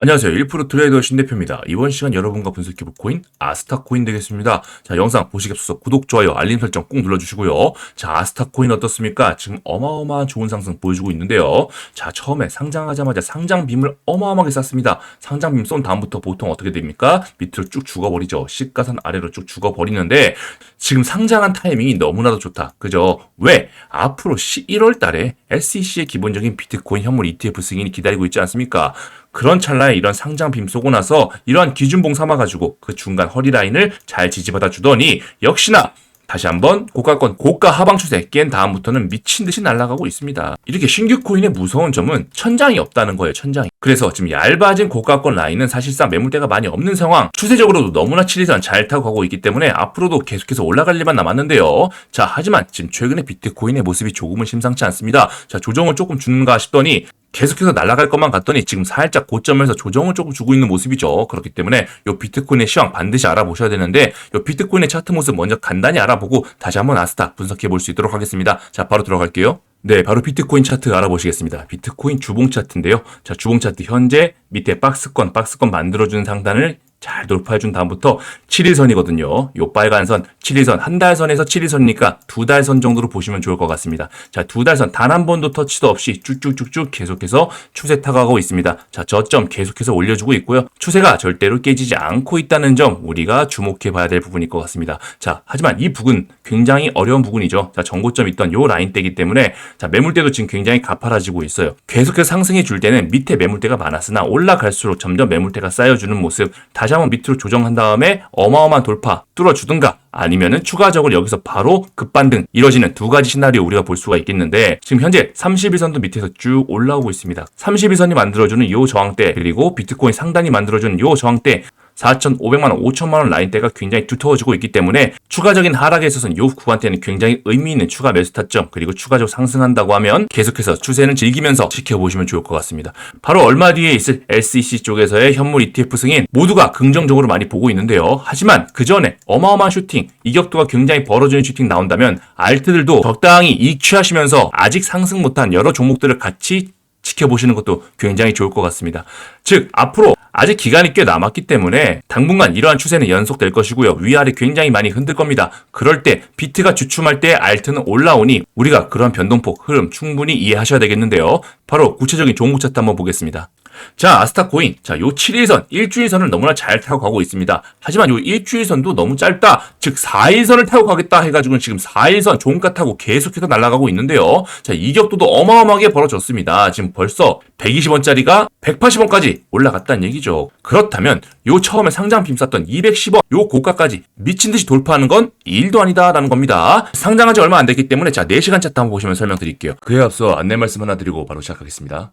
안녕하세요. 1% 트레이더 신대표입니다. 이번 시간 여러분과 분석해볼 코인 아스타 코인 되겠습니다. 자, 영상 보시기 앞서서 구독, 좋아요, 알림 설정 꼭 눌러주시고요. 자, 아스타 코인 어떻습니까? 지금 어마어마한 좋은 상승 보여주고 있는데요. 자, 처음에 상장하자마자 상장빔을 어마어마하게 쌌습니다. 상장빔 쏜 다음부터 보통 어떻게 됩니까? 밑으로 쭉 죽어버리죠. 시가선 아래로 쭉 죽어버리는데 지금 상장한 타이밍이 너무나도 좋다. 그죠? 왜? 앞으로 11월 달에 SEC의 기본적인 비트코인 현물 ETF 승인이 기다리고 있지 않습니까? 그런 찰나에 이런 상장 빔 쏘고 나서 이러한 기준봉 삼아가지고 그 중간 허리 라인을 잘 지지받아 주더니 역시나 다시 한번 고가권 고가 하방 추세 깬 다음부터는 미친 듯이 날아가고 있습니다. 이렇게 신규 코인의 무서운 점은 천장이 없다는 거예요. 천장이. 그래서 지금 얇아진 고가권 라인은 사실상 매물대가 많이 없는 상황. 추세적으로도 너무나 7일선 잘 타고 가고 있기 때문에 앞으로도 계속해서 올라갈 일만 남았는데요. 자, 하지만 지금 최근에 비트코인의 모습이 조금은 심상치 않습니다. 자, 조정을 조금 주는가 싶더니 계속해서 날아갈 것만 같더니 지금 살짝 고점에서 조정을 조금 주고 있는 모습이죠. 그렇기 때문에 요 비트코인의 시황 반드시 알아보셔야 되는데 요 비트코인의 차트 모습 먼저 간단히 알아보고 다시 한번 아스타 분석해 볼 수 있도록 하겠습니다. 자, 바로 들어갈게요. 네, 바로 비트코인 차트 알아보시겠습니다. 비트코인 주봉 차트인데요. 자, 주봉 차트 현재 밑에 박스권, 박스권 만들어주는 상단을 잘 돌파해 준 다음부터 7일선이거든요. 요 빨간 선, 7일선, 한 달선에서 7일선이니까 두 달 선 정도로 보시면 좋을 것 같습니다. 자, 두 달 선 단 한 번도 터치도 없이 쭉쭉쭉쭉 계속해서 추세 타가고 있습니다. 자, 저점 계속해서 올려주고 있고요. 추세가 절대로 깨지지 않고 있다는 점 우리가 주목해 봐야 될 부분일 것 같습니다. 자, 하지만 이 부분 굉장히 어려운 부분이죠. 자, 정고점 있던 요 라인대기 때문에 자, 매물대도 지금 굉장히 가파라지고 있어요. 계속해서 상승해 줄 때는 밑에 매물대가 많았으나 올라갈수록 점점 매물대가 쌓여주는 모습 다시 한번 밑으로 조정한 다음에 어마어마한 돌파 뚫어주든가 아니면은 추가적으로 여기서 바로 급반등 이뤄지는 두 가지 시나리오 우리가 볼 수가 있겠는데 지금 현재 31선도 밑에서 쭉 올라오고 있습니다. 31선이 만들어주는 요 저항대 그리고 비트코인 상단이 만들어주는 요 저항대 4,500만 원, 5천만 원 라인대가 굉장히 두터워지고 있기 때문에 추가적인 하락에 있어서는 이 구간대는 굉장히 의미 있는 추가 매수 타점 그리고 추가적으로 상승한다고 하면 계속해서 추세는 즐기면서 지켜보시면 좋을 것 같습니다. 바로 얼마 뒤에 있을 LCC 쪽에서의 현물 ETF 승인 모두가 긍정적으로 많이 보고 있는데요. 하지만 그 전에 어마어마한 슈팅, 이격도가 굉장히 벌어지는 슈팅 나온다면 알트들도 적당히 이익 취하시면서 아직 상승 못한 여러 종목들을 같이 지켜보시는 것도 굉장히 좋을 것 같습니다. 즉, 앞으로 아직 기간이 꽤 남았기 때문에 당분간 이러한 추세는 연속될 것이고요. 위아래 굉장히 많이 흔들 겁니다. 그럴 때 비트가 주춤할 때 알트는 올라오니 우리가 그런 변동폭 흐름 충분히 이해하셔야 되겠는데요. 바로 구체적인 종목 차트 한번 보겠습니다. 자, 아스타 코인. 자, 요 7일선, 일주일선을 너무나 잘 타고 가고 있습니다. 하지만 요 일주일선도 너무 짧다. 즉, 4일선을 타고 가겠다 해가지고 지금 4일선 종가 타고 계속해서 날아가고 있는데요. 자, 이격도도 어마어마하게 벌어졌습니다. 지금 벌써 120원짜리가 180원까지 올라갔다는 얘기죠. 그렇다면 요 처음에 상장 빔 쌌던 210원 요 고가까지 미친 듯이 돌파하는 건 일도 아니다라는 겁니다. 상장한 지 얼마 안 됐기 때문에 자 4시간 차트 한번 보시면 설명드릴게요. 그에 앞서 안내 말씀 하나 드리고 바로 시작하겠습니다.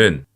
경우는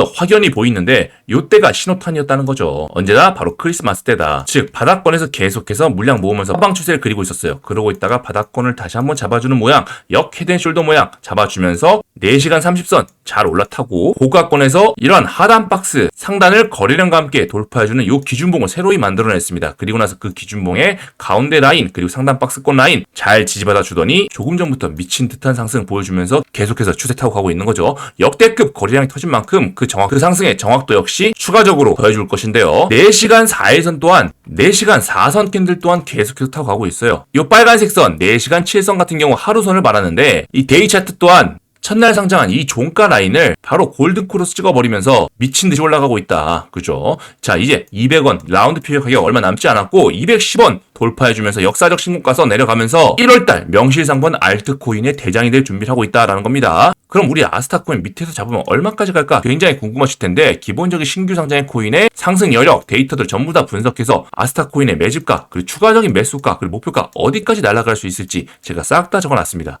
더 확연히 보이는데 요때가 신호탄이었다는 거죠. 언제나 바로 크리스마스 때다. 즉, 바닥권에서 계속해서 물량 모으면서 하방 추세를 그리고 있었어요. 그러고 있다가 바닥권을 다시 한번 잡아주는 모양, 역 헤드앤숄더 모양 잡아주면서 4시간 30선 잘 올라타고 고가권에서 이러한 하단 박스 상단을 거래량과 함께 돌파해주는 요 기준봉을 새로이 만들어냈습니다. 그리고 나서 그 기준봉의 가운데 라인 그리고 상단 박스권 라인 잘 지지받아 주더니 조금 전부터 미친 듯한 상승 보여주면서 계속해서 추세 타고 가고 있는 거죠. 역대급 거래량이 터진 만큼 그 정확 그 상승의 정확도 역시 추가적으로 더해줄 것인데요. 4시간 4일선 또한 4시간 4선 캔들 또한 계속해서 타고 가고 있어요. 이 빨간색 선 4시간 7선 같은 경우 하루선을 말하는데 이 데이 차트 또한 첫날 상장한 이 종가 라인을 바로 골든 크로스 찍어버리면서 미친 듯이 올라가고 있다. 그죠? 자, 이제 200원 라운드 피어 가격 얼마 남지 않았고 210원 돌파해주면서 역사적 신고가서 내려가면서 1월달 명실상부한 알트코인의 대장이 될 준비를 하고 있다라는 겁니다. 그럼 우리 아스타코인 밑에서 잡으면 얼마까지 갈까 굉장히 궁금하실 텐데 기본적인 신규 상장의 코인의 상승 여력 데이터들 전부 다 분석해서 아스타코인의 매집가 그리고 추가적인 매수가 그리고 목표가 어디까지 날아갈 수 있을지 제가 싹 다 적어놨습니다.